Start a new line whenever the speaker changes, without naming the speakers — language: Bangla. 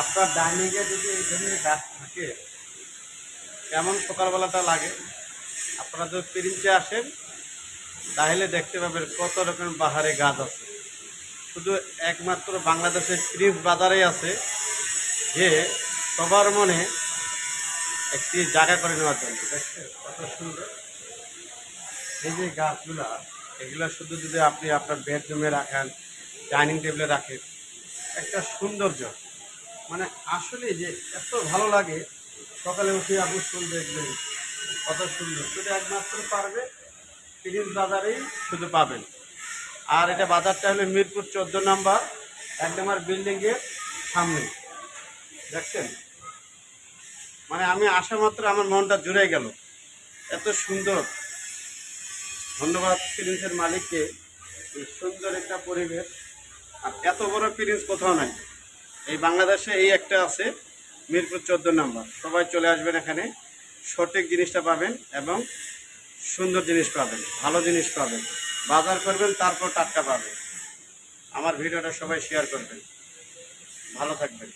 আপনার ডাইনিংয়ে যদি এই ধরনের গাছ থাকে, কেমন সকালবেলাটা লাগে? আপনারা যদি প্রিন্সে আসেন, তাহলে দেখতে পাবেন কত রকমের বাহারে গাছ আছে। শুধু একমাত্র বাংলাদেশের প্রিন্স বাজারেই আছে, যে সবার মনে একটি জায়গা করে নেওয়ার জন্য। দেখছেন কত সুন্দর? এই যে গাছগুলা, এগুলো শুধু যদি আপনি আপনার বেডরুমে রাখেন ডাইনিং টেবিলে রাখেন, একটা সৌন্দর্য। মানে আসলে যে এত ভালো লাগে, সকালে উঠে আপনি ফুল দেখবেন, কত সুন্দর। শুধু একমাত্র পারবে প্রিন্স বাজারেই শুধু পাবেন। আর এটা বাজারটা হলো মিরপুর চোদ্দ নাম্বার এক নম্বর বিল্ডিংয়ের সামনে। দেখছেন? মানে আমি আসা মাত্র আমার মনটা জুড়ে গেল। এত সুন্দর। ধন্যবাদ প্রিন্সের মালিককে সুন্দর একটা পরিবেশ। আর এত বড় প্রিন্স কোথাও নাই। এই বাংলাদেশে এই একটা আছে, মিরপুর চোদ্দ নাম্বার। সবাই চলে আসবেন এখানে, সঠিক জিনিসটা পাবেন এবং সুন্দর জিনিস পাবেন, ভালো জিনিস পাবেন। বাজার করবেন, তারপর টাটকা পাবেন। আমার ভিডিওটা সবাই শেয়ার করবেন। ভালো থাকবেন।